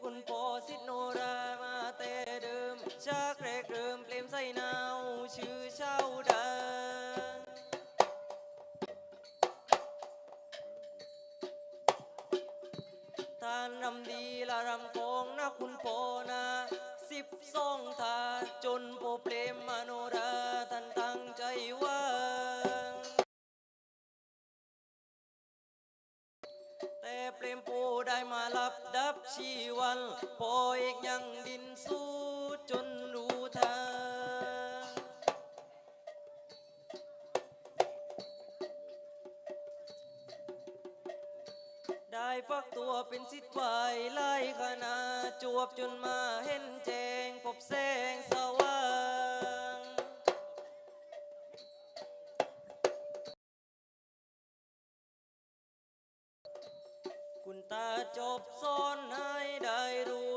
คุณโปสิโนรามาแต่เดิมจากแรกเริ่มเปลมใส่นาวชื่อเช่าดังทานรำดีละรำโกงนะคุณโปนะสิบสองทาจนโปเปรมมโนราท่านตั้งใจว่าแต่เปรมปู ได้มาลับดับชีวันโปอีกยังดินสู้จนรู้ทางได้ฟักตัวเป็นสิทธิ์ไว้ไล่ขนาจวบจนมาเห็นแจงพบแสงสว่าง คุณตาจบซ้อนให้ได้รู้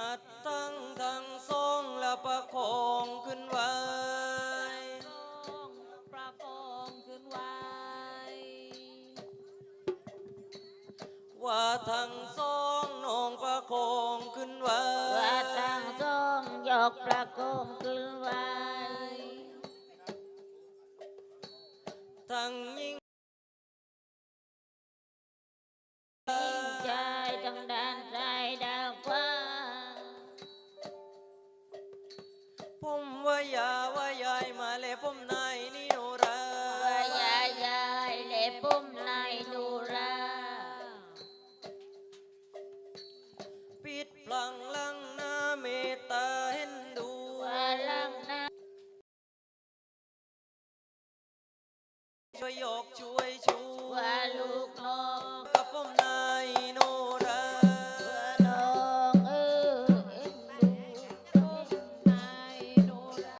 หัดตั้งทั้งสองและประคองขึ้นไว้ประคองขึ้นไว้ ว่าทั้งสองน้องประคองขึ้นไว้ ว่าตั้งทรงยกประคองขึ้นไว้ ทั้งยิ่งยิ่งใจทั้งด้านใจ ผมว่ายาว่ายายมาเลยผมนายนี่โนราว่ายายยายเล็บปุ่มในนูราปิดพลังลังหน้าเมตตาเห็นดูว่าลังนาช่วยยกช่วยชูว่าลูกน้อง